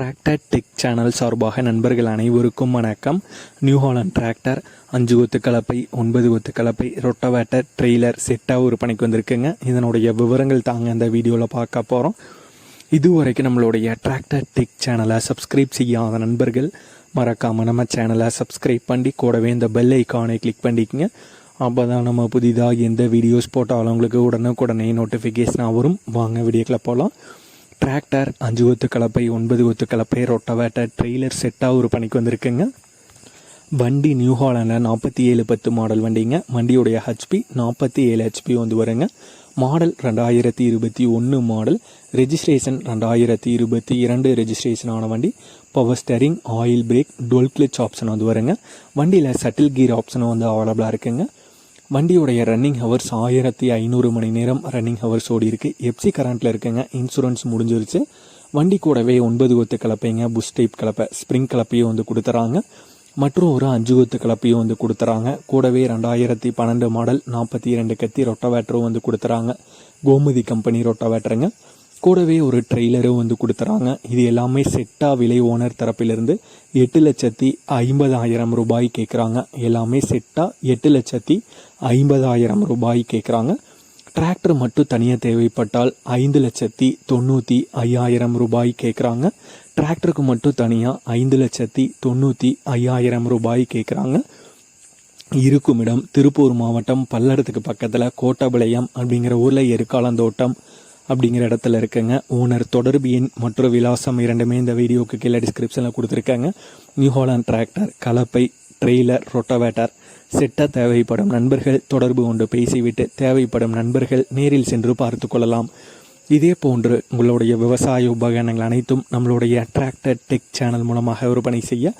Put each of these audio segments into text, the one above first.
Tractor tech channel சார்பாக நண்பர்கள் அனைவருக்கும் வணக்கம். நியூ ஹாலண்ட் டிராக்டர் அஞ்சு கொத்து கலப்பை ஒன்பது கொத்து கலப்பை ரொட்டவேட்டர் ட்ரெய்லர் செட்டாக ஒரு பணிக்கு வந்திருக்குங்க. இதனுடைய விவரங்கள் தாங்க இந்த வீடியோவில் பார்க்க போகிறோம் இதுவரைக்கும் நம்மளுடைய டிராக்டர் டெக் சேனலை சப்ஸ்கிரைப் செய்யாத நண்பர்கள் மறக்காமல் நம்ம சேனலை சப்ஸ்கிரைப் பண்ணி கூடவே இந்த பெல் ஐக்கானை கிளிக் பண்ணிக்கங்க. அப்போ தான் நம்ம புதிதாக எந்த வீடியோஸ் போட்டாலும் உங்களுக்கு உடனுக்குடனே நோட்டிஃபிகேஷனாக வரும். வாங்க வீடியோக்கில் போகலாம் டிராக்டர் அஞ்சு கொத்து கலப்பை ஒன்பது கொத்து கலப்பை ரொட்டவேட்டர் ட்ரெய்லர் செட்டாக ஒரு பணிக்கு வந்திருக்குங்க. வண்டி நியூ ஹாலண்டில் நாற்பத்தி ஏழு பத்து மாடல் வண்டிங்க. வண்டியுடைய ஹெச்பி நாற்பத்தி ஏழு ஹெச்பி வந்து வருங்க. மாடல் ரெண்டாயிரத்தி இருபத்தி ஒன்று மாடல். ரெஜிஸ்ட்ரேஷன் ரெண்டாயிரத்தி இருபத்தி இரண்டு ரெஜிஸ்ட்ரேஷன் ஆன வண்டி. Power steering oil brake dual clutch option வந்து வருங்க. வண்டியில் சட்டில் கீர் ஆப்ஷனும் வந்து அவைலபிளாக இருக்குங்க. வண்டியுடைய ரன்னிங் ஹவர்ஸ் ஆயிரத்தி ஐநூறு மணி நேரம் ரன்னிங் ஹவர்ஸ் ஓடி இருக்கு. எப்சி கரண்ட்டில் இருக்குங்க. இன்சூரன்ஸ் முடிஞ்சிருச்சு. வண்டி கூடவே ஒன்பது கொத்து கலப்பைங்க. புஷ் டைப் கலப்பை. ஸ்ப்ரிங் கலப்பையும் வந்து கொடுத்துறாங்க. மற்றும் ஒரு அஞ்சு கொத்து கலப்பையும் வந்து கொடுத்துறாங்க. கூடவே ரெண்டாயிரத்தி பன்னெண்டு மாடல் நாற்பத்தி இரண்டு கத்தி ரொட்டவேட்டரும் வந்து கொடுத்துறாங்க. கோமதி கம்பெனி ரொட்டவேட்டருங்க கூடவே ஒரு ட்ரெய்லரும் வந்து கொடுத்துறாங்க. இது எல்லாமே செட்டாக விலை ஓனர் தரப்பிலிருந்து எட்டு லட்சத்தி ஐம்பதாயிரம் ரூபாய் கேட்குறாங்க எல்லாமே செட்டாக எட்டு லட்சத்தி ஐம்பதாயிரம் ரூபாய் கேட்குறாங்க டிராக்டர் மட்டும் தனியாக தேவைப்பட்டால் ஐந்து லட்சத்தி தொண்ணூற்றி ஐயாயிரம் ரூபாய் கேட்குறாங்க டிராக்டருக்கு மட்டும் தனியாக ஐந்து லட்சத்தி தொண்ணூற்றி ஐயாயிரம் ரூபாய் கேட்குறாங்க இருக்குமிடம் திருப்பூர் மாவட்டம் பல்லடத்துக்கு பக்கத்தில் கோட்டபாளையம் அப்படிங்கிற ஊரில் எருக்காலந்தோட்டம் அப்படிங்கிற இடத்துல இருக்குங்க. ஓனர் தொடர்பு எண் மற்றும் விலாசம் இரண்டுமே இந்த வீடியோக்கு கீழே டிஸ்கிரிப்ஷனில் கொடுத்துருக்காங்க. நியூ ஹாலண்ட் டிராக்டர் கலப்பை ட்ரெய்லர் ரொட்டவேட்டர் செட்ட தேவைப்படும் நண்பர்கள் தொடர்பு கொண்டு பேசிவிட்டு தேவைப்படும் நண்பர்கள் நேரில் சென்று பார்த்து கொள்ளலாம். இதே போன்று உங்களுடைய விவசாய உபகரணங்கள் அனைத்தும் நம்மளுடைய டிராக்டர் டெக் சேனல் மூலமாக விற்பனை செய்ய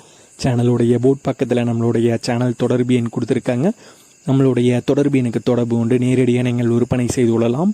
சேனலுடைய போட் பக்கத்தில் நம்மளுடைய சேனல் தொடர்பு எண் கொடுத்துருக்காங்க. நம்மளுடைய தொடர்பு எனக்கு தொடர்பு கொண்டு நேரடியாக நீங்கள் விற்பனை செய்து கொள்ளலாம்.